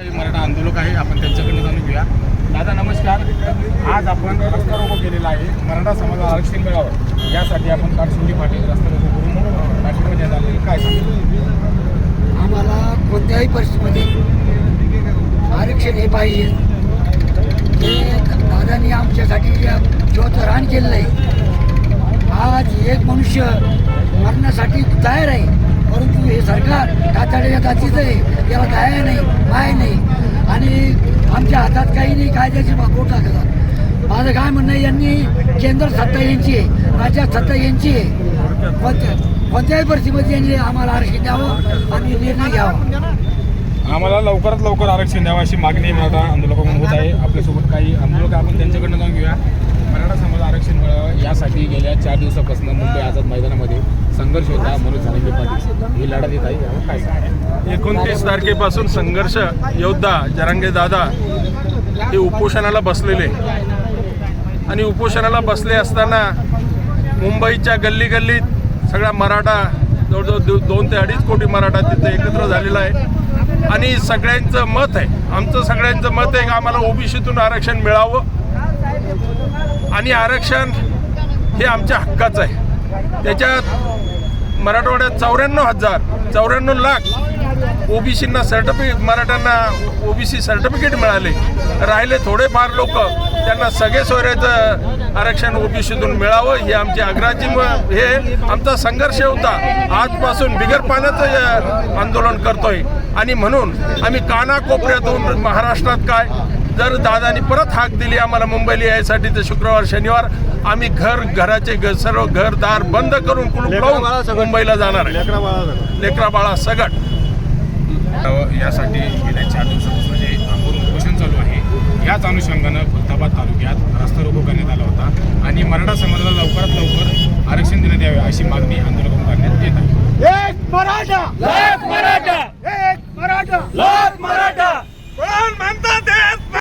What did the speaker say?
मराठा आंदोलक आहे. आपण त्यांच्याकडनं जाणून घेऊया. दादा नमस्कार. आज आपण रस्ता रोको केलेला आहे. मराठा समाज आरक्षण मिळावं. यासाठी आपण काटशिंदी पाटील रस्ता रोको करून पाठिंबा देत काय सांगितलं आम्हाला कोणत्याही परिस्थितीमध्ये आरक्षण हे पाहिजे. ते दादांनी आमच्यासाठी ज्योत रान केलेलं आहे. आज एक मनुष्य मरण्यासाठी तयार आहे. परंतु हे सरकार तातडीच्या जातीचं आहे. याला दया नाही माय नाही. आमच्या काही नाही कायद्याची बोट टाकतात. माझं काय म्हणणं आहे यांनी केंद्र सत्ता यांची आहे राज्यात सत्ता यांची आहे. कोणत्या कोणत्याही परिस्थितीमध्ये यांनी आम्हाला आरक्षण द्यावं आणि निर्णय घ्यावा. आम्हाला लवकरात लवकर आरक्षण द्यावं अशी मागणी मराठा आंदोलकांकडून होत आहे. आपल्यासोबत काही आंदोलक आपण त्यांच्याकडनं जाऊन घेऊया. मराठा समाज आरक्षण मिळावं यासाठी गेल्या चार दिवसापासून मुंबई आझाद मैदानामध्ये संघर्ष होता. मनोज झारंगे पाटील. ही लढा देत आहे काय सांगा एकोणतीस तारखेपासून संघर्ष योद्धा जरांगे दादा हे उपोषणाला बसलेले. आणि उपोषणाला बसले असताना मुंबईच्या गल्ली गल्लीत सगळा मराठा जवळजवळ दोन ते अडीच कोटी मराठा तिथे एकत्र झालेला आहे. आणि सगळ्यांचं मत आहे आमचं सगळ्यांचं मत आहे की आम्हाला ओबीसीतून आरक्षण मिळावं. आणि आरक्षण हे आमच्या हक्काचं आहे. त्याच्यात मराठवाड्यात चौऱ्याण्णव हजार चौऱ्याण्णव लाख ओबीसींना सर्टिफिकेट मराठ्यांना ओबीसी सर्टिफिकेट मिळाले. राहिले थोडेफार लोक. त्यांना सगळे सोयऱ्याचं आरक्षण ओबीसीतून मिळावं हे आमची आग्रहाची हे आमचा संघर्ष होता. आजपासून बिगर पाण्याचं आंदोलन करतोय. आणि म्हणून आम्ही कानाकोपऱ्यातून महाराष्ट्रात काय जर दादानी परत हाक दिली आम्हाला मुंबईला यायसाठी तर शुक्रवार शनिवार आम्ही घर घराचे सर्व घरदार बंद करून कुलूप मुंबईला जाणार आहे. लेकरा बाळा सगट. यासाठी गेल्या चार दिवसापासून जे आंदोलन उपोषण चालू आहे याच अनुषंगानं खुलताबाद तालुक्यात रस्ता रोको करण्यात आला होता आणि मराठा समाजाला लवकरात लवकर आरक्षण देण्यात यावे अशी मागणी आंदोलकांकडून करण्यात येत आहे. एक मराठा!